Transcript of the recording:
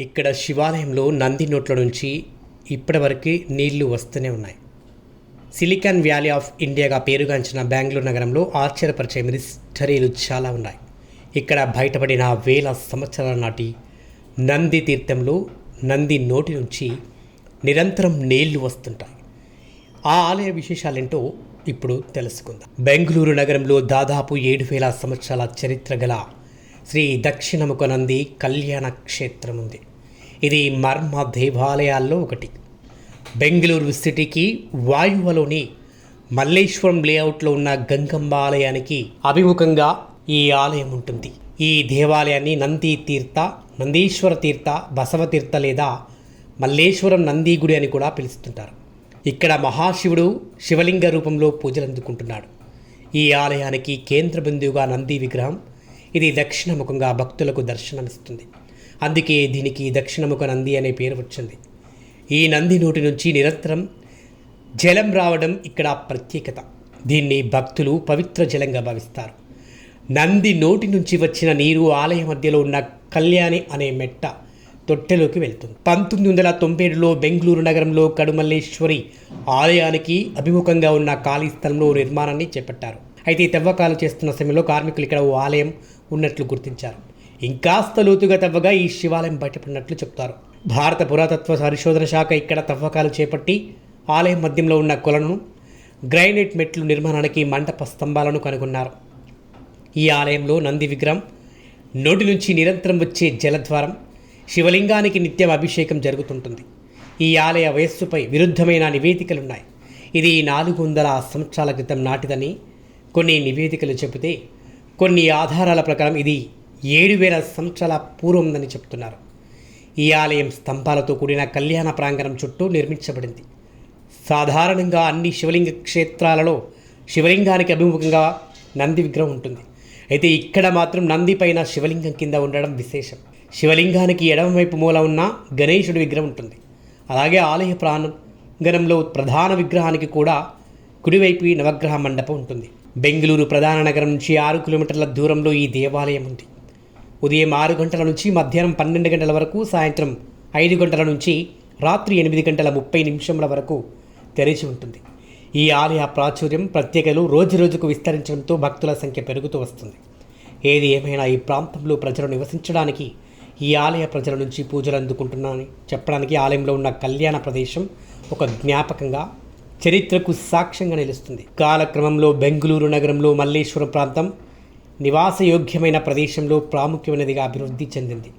ఇక్కడ శివాలయంలో నంది నోట్ల నుంచి ఇప్పటివరకు నీళ్ళు వస్తూనే ఉన్నాయి. సిలికాన్ వ్యాలీ ఆఫ్ ఇండియాగా పేరుగాంచిన బెంగళూరు నగరంలో ఆశ్చర్యపరిచే మిస్టరీలు చాలా ఉన్నాయి. ఇక్కడ బయటపడిన వేల సంవత్సరాల నాటి నంది తీర్థంలో నంది నోటి నుంచి నిరంతరం నీళ్ళు వస్తుంటాయి. ఆ ఆలయ విశేషాలేంటో ఇప్పుడు తెలుసుకుందాం. బెంగళూరు నగరంలో దాదాపు ఏడు వేల సంవత్సరాల చరిత్ర గల శ్రీ దక్షిణముఖ నంది కళ్యాణ క్షేత్రం ఉంది ఇది మర్మ దేవాలయాల్లో ఒకటి. బెంగళూరు సిటీకి వాయువలోని మల్లేశ్వరం లేఅవుట్లో ఉన్న గంగమ్మ ఆలయానికి అభిముఖంగా ఈ ఆలయం ఉంటుంది. ఈ దేవాలయాన్ని నంది తీర్థ నందీశ్వర తీర్థ బసవ తీర్థ లేదా మల్లేశ్వరం నంది గుడి అని కూడా పిలుస్తుంటారు. ఇక్కడ మహాశివుడు శివలింగ రూపంలో పూజలు అందుకుంటున్నాడు. ఈ ఆలయానికి కేంద్ర బిందువుగా నంది విగ్రహం ఇది దక్షిణముఖంగా భక్తులకు దర్శనమిస్తుంది. అందుకే దీనికి దక్షిణముఖ నంది అనే పేరు వచ్చింది. ఈ నంది నోటి నుంచి నిరంతరం జలం రావడం ఇక్కడ ప్రత్యేకత. దీన్ని భక్తులు పవిత్ర జలంగా భావిస్తారు. నంది నోటి నుంచి వచ్చిన నీరు ఆలయ మధ్యలో ఉన్న కళ్యాణి అనే మెట్ట తొట్టెలోకి వెళ్తుంది. పంతొమ్మిది వందల తొంభై ఏడులో బెంగళూరు నగరంలో కడుమల్లేశ్వరి ఆలయానికి అభిముఖంగా ఉన్న ఖాళీ స్థలంలో నిర్మాణాన్ని చేపట్టారు. అయితే తవ్వకాలు చేస్తున్న సమయంలో కార్మికులు ఇక్కడ ఓ ఆలయం ఉన్నట్లు గుర్తించారు. ఇంకాస్త లోతుగా తవ్వగా ఈ శివాలయం బయటపడినట్లు చెప్తారు. భారత పురాతత్వ పరిశోధన శాఖ ఇక్కడ తవ్వకాలు చేపట్టి ఆలయం మధ్యంలో ఉన్న కొలను గ్రైనైట్ మెట్లు నిర్మాణానికి మంటప స్తంభాలను కనుగొన్నారు. ఈ ఆలయంలో నంది విగ్రహం నోటి నుంచి నిరంతరం వచ్చే జలద్వారం శివలింగానికి నిత్యం అభిషేకం జరుగుతుంటుంది. ఈ ఆలయ వయస్సుపై విరుద్ధమైన నివేదికలున్నాయి. ఇది నాలుగు వందల సంవత్సరాల క్రితం నాటిదని కొన్ని నివేదికలు చెబితే కొన్ని ఆధారాల ప్రకారం ఇది ఏడు వేల సంవత్సరాల పూర్వందని చెప్తున్నారు. ఈ ఆలయం స్తంభాలతో కూడిన కళ్యాణ ప్రాంగణం చుట్టూ నిర్మించబడింది. సాధారణంగా అన్ని శివలింగ క్షేత్రాలలో శివలింగానికి అభిముఖంగా నంది విగ్రహం ఉంటుంది. అయితే ఇక్కడ మాత్రం నంది పైన శివలింగం కింద ఉండడం విశేషం. శివలింగానికి ఎడమవైపు మూల ఉన్న గణేశుడి విగ్రహం ఉంటుంది. అలాగే ఆలయ ప్రాంగణంలో ప్రధాన విగ్రహానికి కూడా కుడివైపు నవగ్రహ మండపం ఉంటుంది. బెంగళూరు ప్రధాన నగరం నుంచి ఆరు కిలోమీటర్ల దూరంలో ఈ దేవాలయం ఉంది. ఉదయం ఆరు గంటల నుంచి మధ్యాహ్నం పన్నెండు గంటల వరకు సాయంత్రం ఐదు గంటల నుంచి రాత్రి ఎనిమిది గంటల ముప్పై నిమిషముల వరకు తెరిచి ఉంటుంది. ఈ ఆలయ ప్రాచుర్యం ప్రత్యేకలు రోజు రోజుకు విస్తరించడంతో భక్తుల సంఖ్య పెరుగుతూ వస్తుంది. ఏది ఏమైనా ఈ ప్రాంతంలో ప్రజలు నివసించడానికి ఈ ఆలయ ప్రజల నుంచి పూజలు అందుకుంటున్నానని చెప్పడానికి ఆలయంలో ఉన్న కళ్యాణ ప్రదేశం ఒక జ్ఞాపకంగా చరిత్రకు సాక్ష్యంగా నిలుస్తుంది. కాలక్రమంలో బెంగళూరు నగరంలో మల్లేశ్వరం ప్రాంతం నివాసయోగ్యమైన ప్రదేశంలో ప్రాముఖ్యమైనదిగా అభివృద్ధి చెందింది.